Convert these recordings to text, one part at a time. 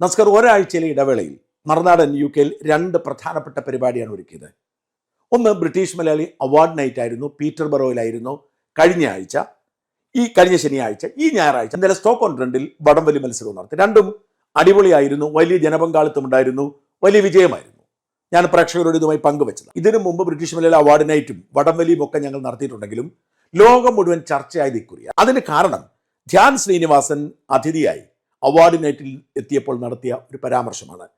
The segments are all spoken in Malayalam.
നമസ്കാരം ഒരാഴ്ചയിലെ ഇടവേളയിൽ മറുനാടൻ യു കെയിൽ രണ്ട് പ്രധാനപ്പെട്ട പരിപാടിയാണ് ഒരുക്കിയത്. ഒന്ന് ബ്രിട്ടീഷ് മലയാളി അവാർഡ് നൈറ്റ് ആയിരുന്നു പീറ്റർ ബറോയിലായിരുന്നു കഴിഞ്ഞ ആഴ്ച. ഈ കഴിഞ്ഞ ശനിയാഴ്ച ഈ ഞായറാഴ്ച ഇന്നലെ സ്റ്റോക്ക് ഓൺ ട്രെൻഡിൽ വടംവലി മത്സരവും നടത്തി. രണ്ടും അടിപൊളിയായിരുന്നു വലിയ ജനപങ്കാളിത്തം ഉണ്ടായിരുന്നു വലിയ വിജയമായിരുന്നു. ഞാൻ പ്രേക്ഷകരോട് ഇതുമായി പങ്കുവച്ചത് ഇതിനു മുമ്പ് ബ്രിട്ടീഷ് മലയാളി അവാർഡ് നൈറ്റും വടംവലിയും ഒക്കെ ഞങ്ങൾ നടത്തിയിട്ടുണ്ടെങ്കിലും ലോകം മുഴുവൻ ചർച്ചയായത് ഇക്കുറിയ അതിന് കാരണം ധ്യാൻ ശ്രീനിവാസൻ അതിഥിയായി. അവാർഡ് നൈറ്റിൽ എത്തിയപ്പോൾ നടത്തിയ ഒരു പരാമർശമാണ്.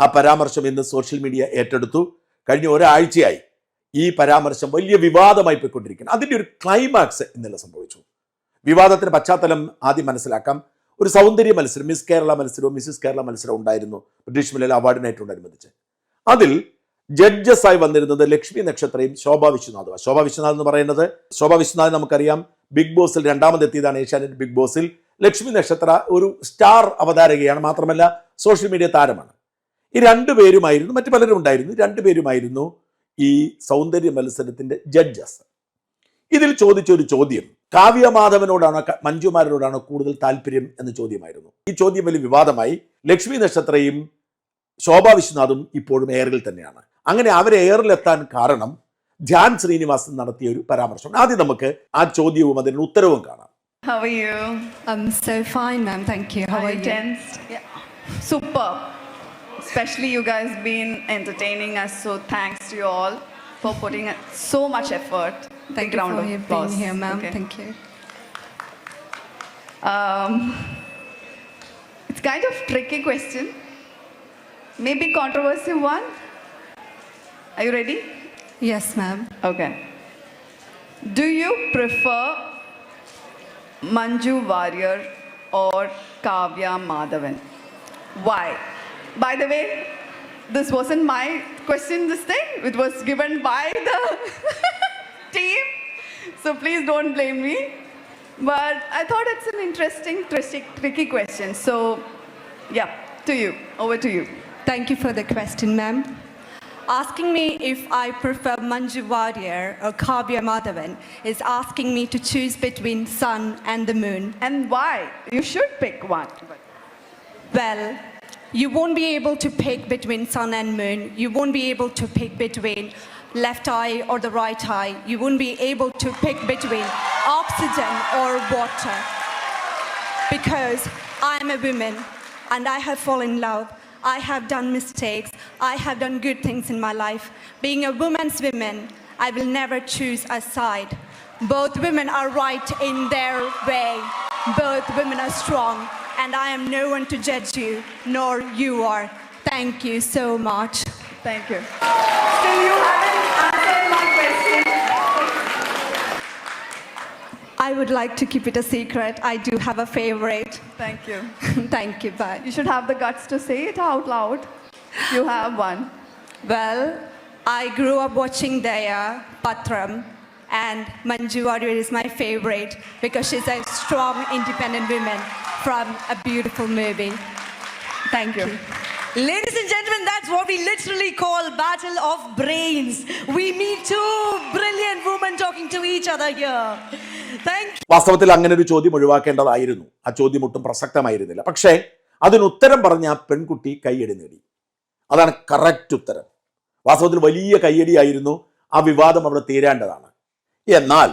ആ പരാമർശം ഇന്ന് സോഷ്യൽ മീഡിയ ഏറ്റെടുത്തു. കഴിഞ്ഞ ഒരാഴ്ചയായി ഈ പരാമർശം വലിയ വിവാദമായി പോയിക്കൊണ്ടിരിക്കുന്നു. അതിന്റെ ഒരു ക്ലൈമാക്സ് ഇന്നലെ സംഭവിച്ചു. വിവാദത്തിന് പശ്ചാത്തലം ആദ്യം മനസ്സിലാക്കാം. ഒരു സൗന്ദര്യ മത്സരം മിസ് കേരള മത്സരവും മിസ്സിസ് കേരള മത്സരവും ഉണ്ടായിരുന്നു. ബ്രിട്ടീഷ് മലയാള അവാർഡിനായിട്ടോടനുബന്ധിച്ച് അതിൽ ജഡ്ജസായി വന്നിരുന്നത് ലക്ഷ്മി നക്ഷത്രയും ശോഭ വിശ്വനാഥും ശോഭ വിശ്വനാഥ് എന്ന് പറയുന്നത് ശോഭ വിശ്വനാഥ് നമുക്കറിയാം. ബിഗ് ബോസിൽ രണ്ടാമതെത്തിയതാണ് ഏഷ്യാനെറ്റ് ബിഗ് ബോസിൽ. ലക്ഷ്മി നക്ഷത്ര ഒരു സ്റ്റാർ അവതാരകയാണ് മാത്രമല്ല സോഷ്യൽ മീഡിയ താരമാണ്. ഈ രണ്ടുപേരുമായിരുന്നു മറ്റു പലരും ഉണ്ടായിരുന്നു. രണ്ടുപേരുമായിരുന്നു ഈ സൗന്ദര്യ മത്സരത്തിന്റെ ജഡ്ജസ് ഇതിൽ ചോദിച്ച ഒരു ചോദ്യം കാവ്യ മാധവനോടാണോ മഞ്ജുമാരനോടാണോ കൂടുതൽ താല്പര്യം എന്ന ചോദ്യമായിരുന്നു. ഈ ചോദ്യം വലിയ വിവാദമായി. ലക്ഷ്മി നക്ഷത്രയും ശോഭ വിശ്വനാഥും ഇപ്പോഴും എയറിൽ തന്നെയാണ്. അങ്ങനെ അവരെ എയറിലെത്താൻ കാരണം ധ്യാൻ ശ്രീനിവാസൻ നടത്തിയ ഒരു പരാമർശം. ആദ്യം നമുക്ക് ആ ചോദ്യവും അതിന് ഉത്തരവും കാണാം. How are you? I'm so fine, ma'am. Thank you. How are you? tensed? Yeah. Superb. Especially you guys been entertaining us, so thanks to you all for putting so much effort. Thank Big you round for of applause. being here, ma'am. Okay. Thank you. Um, it's kind of tricky question. Maybe controversial one. Are you ready? Yes, ma'am. Okay. Do you prefer Manju Warrior or Kavya Madhavan? Why? By the way, this wasn't my question, this thing. It was given by the team. So please don't blame me. But I thought it's an interesting, tricky, tricky question. So, yeah, to you. Over to you. Thank you for the question, ma'am. Asking me if I prefer Manju Warrior or Kavya Madhavan is asking me to choose between sun and the moon. And why? You should pick one. Well, you won't be able to pick between sun and moon. You won't be able to pick between left eye or the right eye. You won't be able to pick between oxygen or water. Because I'm a woman and I have fallen in love. I have done mistakes. I have done good things in my life. Being a woman's woman, I will never choose a side. Both women are right in their way. Both women are strong, and I am no one to judge you, nor you are. Thank you so much. Thank you. Still, you haven't answered my question. I would like to keep it a secret. I do have a favorite. Thank you. Thank you, bye. You should have the guts to say it out loud. You have one. Well, I grew up watching Daya Patram, and Manju Warrior is my favorite because she's a strong, independent woman from a beautiful movie. Thank you. Ladies and gentlemen, that's what we literally call battle of brains. We meet two brilliant women talking to each other here. Thank you. വാസ്തവത്തിൽ അങ്ങനെ ഒരു ചോദ്യം ഒഴിവാക്കേണ്ടതായിരുന്നു. ആ ചോദ്യം ഒട്ടും പ്രസക്തമായിരുന്നില്ല. പക്ഷേ അതിന് ഉത്തരം പറഞ്ഞ ആ പെൺകുട്ടി കയ്യടി നേടി. അതാണ് കറക്റ്റ് ഉത്തരം. വാസ്തവത്തിൽ വലിയ കയ്യടിയായിരുന്നു ആ വിവാദം അവിടെ തീരേണ്ടതാണ്. എന്നാൽ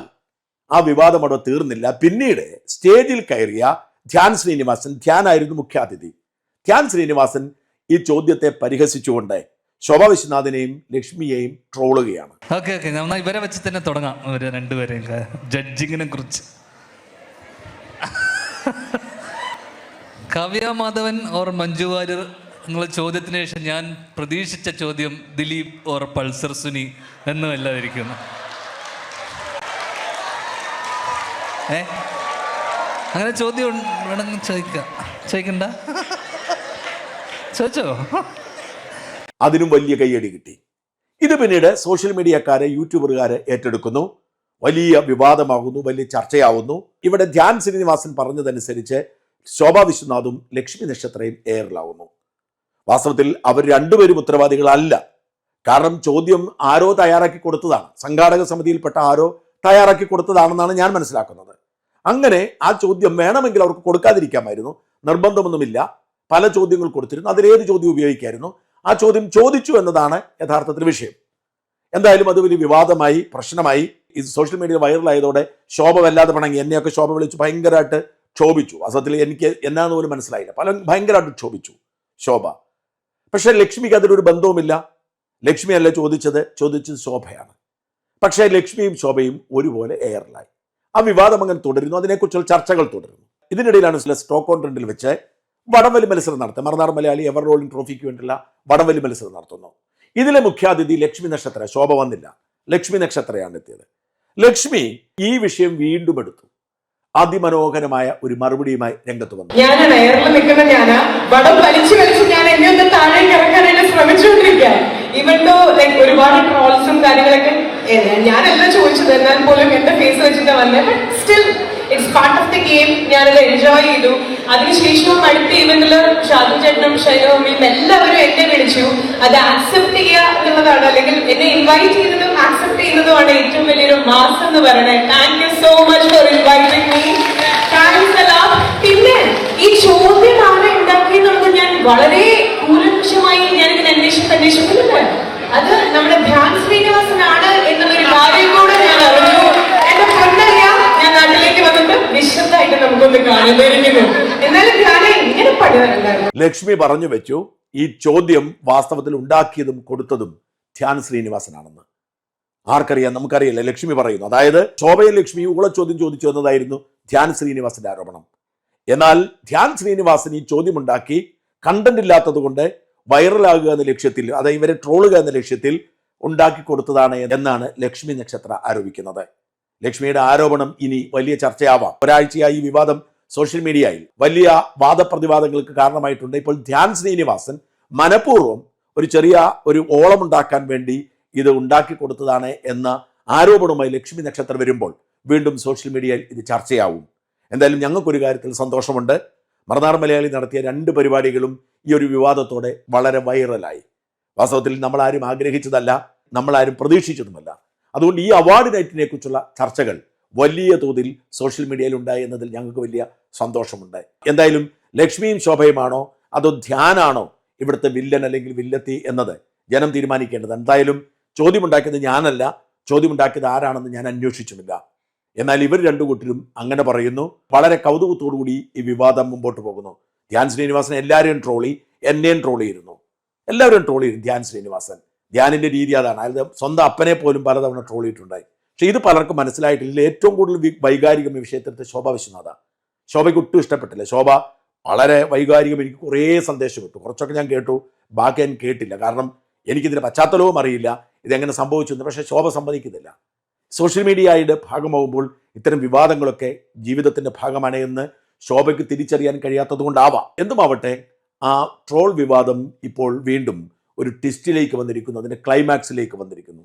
ആ വിവാദം അവിടെ തീർന്നില്ല. പിന്നീട് സ്റ്റേജിൽ കയറിയ ധ്യാൻ ശ്രീനിവാസൻ ധ്യാനായിരുന്നു മുഖ്യാതിഥി. ധ്യാൻ ശ്രീനിവാസൻ ഈ ചോദ്യത്തെ പരിഹസിച്ചുകൊണ്ട് ശോഭ വിശ്വനാഥിനെയും ലക്ഷ്മിയെയും ട്രോളുകയാണ്. ഓക്കെ ഓക്കെ നമ്മൾ ഇവരെ വെച്ച് തന്നെ തുടങ്ങാം ഇവർ രണ്ടുപേരെയും. ജഡ്ജിങ്ങിനെ കുറിച്ച്. കാവ്യ മാധവൻ ഓർ മഞ്ജു വാര്യർ എന്നുള്ള ചോദ്യത്തിന് ശേഷം ഞാൻ പ്രതീക്ഷിച്ച ചോദ്യം ദിലീപ് ഓർ പൾസർ സുനി എന്നുമല്ലാതിരിക്കുന്നു ഏ? അങ്ങനെ ചോദ്യം വേണമെങ്കിൽ ചോദിക്കാം. ചോദിക്കണ്ട? ചോദിച്ചോ അതിനും വലിയ കയ്യടി കിട്ടി. ഇത് പിന്നീട് സോഷ്യൽ മീഡിയക്കാരെ യൂട്യൂബറുകാരെ ഏറ്റെടുക്കുന്നു. വലിയ വിവാദമാകുന്നു വലിയ ചർച്ചയാവുന്നു. ഇവിടെ ധ്യാൻ ശ്രീനിവാസൻ പറഞ്ഞതനുസരിച്ച് ശോഭാ വിശ്വനാഥും ലക്ഷ്മി നക്ഷത്രയും എയറിലാവുന്നു വാസ്തവത്തിൽ അവർ രണ്ടുപേരും ഉത്തരവാദികളല്ല. കാരണം ചോദ്യം ആരോ തയ്യാറാക്കി കൊടുത്തതാണ്. സംഘാടക സമിതിയിൽപ്പെട്ട ആരോ തയ്യാറാക്കി കൊടുത്തതാണെന്നാണ് ഞാൻ മനസ്സിലാക്കുന്നത്. അങ്ങനെ ആ ചോദ്യം വേണമെങ്കിൽ അവർക്ക് കൊടുക്കാതിരിക്കാമായിരുന്നു. നിർബന്ധമൊന്നുമില്ല. പല ചോദ്യങ്ങൾ കൊടുത്തിരുന്നു. അതിലേത് ചോദ്യം ഉപയോഗിക്കായിരുന്നു? ആ ചോദ്യം ചോദിച്ചു എന്നതാണ് യഥാർത്ഥത്തിൽ വിഷയം. എന്തായാലും അത് വലിയ വിവാദമായി പ്രശ്നമായി. ഇത് സോഷ്യൽ മീഡിയ വൈറലായതോടെ ശോഭ വല്ലാതെ പണങ്ങി. എന്നെയൊക്കെ ശോഭ വിളിച്ച് ഭയങ്കരമായിട്ട് ക്ഷോഭിച്ചു. അസത്തിൽ എനിക്ക് എന്നാന്ന് പോലും മനസ്സിലായില്ല. പല ഭയങ്കരമായിട്ട് ക്ഷോഭിച്ചു ശോഭ. പക്ഷേ ലക്ഷ്മിക്ക് അതിലൊരു ബന്ധവുമില്ല. ലക്ഷ്മി അല്ല ചോദിച്ചത്. ചോദിച്ചത് ശോഭയാണ്. പക്ഷേ ലക്ഷ്മിയും ശോഭയും ഒരുപോലെ എയറിലായി. ആ വിവാദം അങ്ങനെ തുടരുന്നു. അതിനെക്കുറിച്ചുള്ള ചർച്ചകൾ തുടരുന്നു. ഇതിനിടയിലാണ് ചില സ്റ്റോക്ക് ഓൺ ട്രെൻഡിൽ വെച്ച് വടംവലി മത്സരം നടത്തും. മറുനാട് മലയാളി എവർ റോളിംഗ് ട്രോഫിക്ക് വേണ്ടിയുള്ള വടംവലി മത്സരം നടത്തുന്നു. ഇതിലെ മുഖ്യാതിഥി ലക്ഷ്മി നക്ഷത്ര ശോഭ വന്നില്ല. ലക്ഷ്മി നക്ഷത്രയാണ് എത്തിയത്. ലക്ഷ്മി ഈ വിഷയം വീണ്ടും എടുത്തു. അതിമനോഹരമായ ഒരു മറുപടിയുമായി രംഗത്ത് വന്നു. ഞാൻ ഞാൻ എന്നെ ദോ ഒരുപാട് ട്രോൾസും കാര്യങ്ങളൊക്കെ ഞാനല്ല ചോദിച്ചത്. എന്നാൽ പോലും എന്റെ ഫേസ് വെച്ചിട്ട് still part of the game ഞാനത് എൻജോയ് ചെയ്തു. അതിനുശേഷവും അടുത്ത ഇവന്റിൽ ഷാദു ചേട്ടനും ഷൈനവും എല്ലാവരും എന്നെ വിളിച്ചു. അത് ആക്സെപ്റ്റ് ചെയ്യുക എന്നുള്ളതാണ്. അല്ലെങ്കിൽ എന്നെ ഇൻവൈറ്റ് ചെയ്തതും ആക്സെപ്റ്റ് ചെയ്യുന്നതുമാണ് ഏറ്റവും വലിയൊരു മാസം എന്ന് പറയുന്നത്. Thank you so much for inviting me thanks അല്ല പിന്നെ ഈ ചോദ്യം ആരെ ഉണ്ടാക്കിയെന്നുള്ളത് ഞാൻ വളരെ കൂലക്ഷമായി ഇതിന് അന്വേഷിച്ച് അന്വേഷിക്കുന്നുണ്ട്. അത് നമ്മുടെ ധ്യാൻ ശ്രീനിവാസനാണ് ലക്ഷ്മി പറഞ്ഞു വെച്ചു ഈ ചോദ്യം വാസ്തവത്തിൽ ഉണ്ടാക്കിയതും കൊടുത്തതും ധ്യാൻ ശ്രീനിവാസനാണെന്ന്. ആർക്കറിയാം? നമുക്കറിയില്ല. ലക്ഷ്മി പറയുന്നു. അതായത് ശോഭയെ ലക്ഷ്മി ചോദ്യം ചോദിച്ചു എന്നതായിരുന്നു ധ്യാൻ ശ്രീനിവാസന്റെ ആരോപണം. എന്നാൽ ധ്യാൻ ശ്രീനിവാസൻ ഈ ചോദ്യമുണ്ടാക്കി കണ്ടന്റ് ഇല്ലാത്തത് കൊണ്ട് വൈറലാകുക എന്ന ലക്ഷ്യത്തിൽ അതായത് ഇവരെ ട്രോളുക എന്ന ലക്ഷ്യത്തിൽ ഉണ്ടാക്കി കൊടുത്തതാണ് എന്നാണ് ലക്ഷ്മി നക്ഷത്ര ആരോപിക്കുന്നത്. ലക്ഷ്മിയുടെ ആരോപണം ഇനി വലിയ ചർച്ചയാവാം. ഒരാഴ്ചയായി ഈ വിവാദം സോഷ്യൽ മീഡിയയിൽ വലിയ വാദപ്രതിവാദങ്ങൾക്ക് കാരണമായിട്ടുണ്ട്. ഇപ്പോൾ ധ്യാൻ ശ്രീനിവാസൻ മനഃപൂർവം ഒരു ചെറിയ ഒരു ഓളമുണ്ടാക്കാൻ വേണ്ടി ഇത് ഉണ്ടാക്കി കൊടുത്തതാണ് എന്ന ആരോപണവുമായി ലക്ഷ്മി നക്ഷത്രം വരുമ്പോൾ വീണ്ടും സോഷ്യൽ മീഡിയയിൽ ഇത് ചർച്ചയാവും. എന്തായാലും ഞങ്ങൾക്കൊരു കാര്യത്തിൽ സന്തോഷമുണ്ട്. മറുനാട് മലയാളി നടത്തിയ രണ്ട് പരിപാടികളും ഈ ഒരു വിവാദത്തോടെ വളരെ വൈറലായി വാസ്തവത്തിൽ നമ്മളാരും ആഗ്രഹിച്ചതല്ല നമ്മളാരും പ്രതീക്ഷിച്ചതുമല്ല. അതുകൊണ്ട് ഈ അവാർഡ് നൈറ്റിനെ കുറിച്ചുള്ള ചർച്ചകൾ വലിയ തോതിൽ സോഷ്യൽ മീഡിയയിൽ ഉണ്ടായി എന്നതിൽ ഞങ്ങൾക്ക് വലിയ സന്തോഷമുണ്ട് എന്തായാലും ലക്ഷ്മിയും ശോഭയുമാണോ? അതോ ധ്യാനാണോ ഇവിടുത്തെ വില്ലൻ അല്ലെങ്കിൽ വില്ലത്തി എന്നത്? ജനം തീരുമാനിക്കേണ്ടത്. എന്തായാലും ചോദ്യമുണ്ടാക്കിയത് ഞാനല്ല. ചോദ്യമുണ്ടാക്കിയത് ആരാണെന്ന് ഞാൻ അന്വേഷിച്ചുമില്ല. എന്നാൽ ഇവർ രണ്ടു കൂട്ടരും അങ്ങനെ പറയുന്നു. വളരെ കൗതുകത്തോടുകൂടി ഈ വിവാദം മുമ്പോട്ട് പോകുന്നു. ധ്യാൻ ശ്രീനിവാസൻ എല്ലാവരെയും ട്രോളി എന്നെയും ട്രോൾ ചെയ്യുന്നു. എല്ലാവരും ചെയ്തു. ധ്യാൻ ശ്രീനിവാസൻ. ധ്യാനിന്റെ രീതി അതാണ്. അതായത് സ്വന്തം അപ്പനെ പോലും പലതവണ ട്രോൾ ചെയ്തിട്ടുണ്ടായി. പക്ഷെ ഇത് പലർക്കും മനസ്സിലായിട്ടില്ല. ഏറ്റവും കൂടുതൽ വൈകാരികം ഈ വിഷയത്തിൽ ശോഭ വിശ്വനാഥ. ശോഭയ്ക്ക് ഒട്ടും ഇഷ്ടപ്പെട്ടില്ല. ശോഭ വളരെ വൈകാരികം എനിക്ക് കുറേ സന്ദേശം കിട്ടു കുറച്ചൊക്കെ ഞാൻ കേട്ടു. ബാക്കി ഞാൻ കേട്ടില്ല. കാരണം എനിക്കിതിന്റെ പശ്ചാത്തലവും അറിയില്ല. ഇതെങ്ങനെ സംഭവിച്ചു എന്ന് പക്ഷേ ശോഭ സമ്മതിക്കുന്നില്ല. സോഷ്യൽ മീഡിയയുടെ ഭാഗമാകുമ്പോൾ ഇത്തരം വിവാദങ്ങളൊക്കെ ജീവിതത്തിന്റെ ഭാഗമാണ് എന്ന് ശോഭയ്ക്ക് തിരിച്ചറിയാൻ കഴിയാത്തത് കൊണ്ടാവാം എന്തുമാവട്ടെ ആ ട്രോൾ വിവാദം ഇപ്പോൾ വീണ്ടും ഒരു ട്വിസ്റ്റിലേക്ക് വന്നിരിക്കുന്നു അതിന്റെ ക്ലൈമാക്സിലേക്ക് വന്നിരിക്കുന്നു.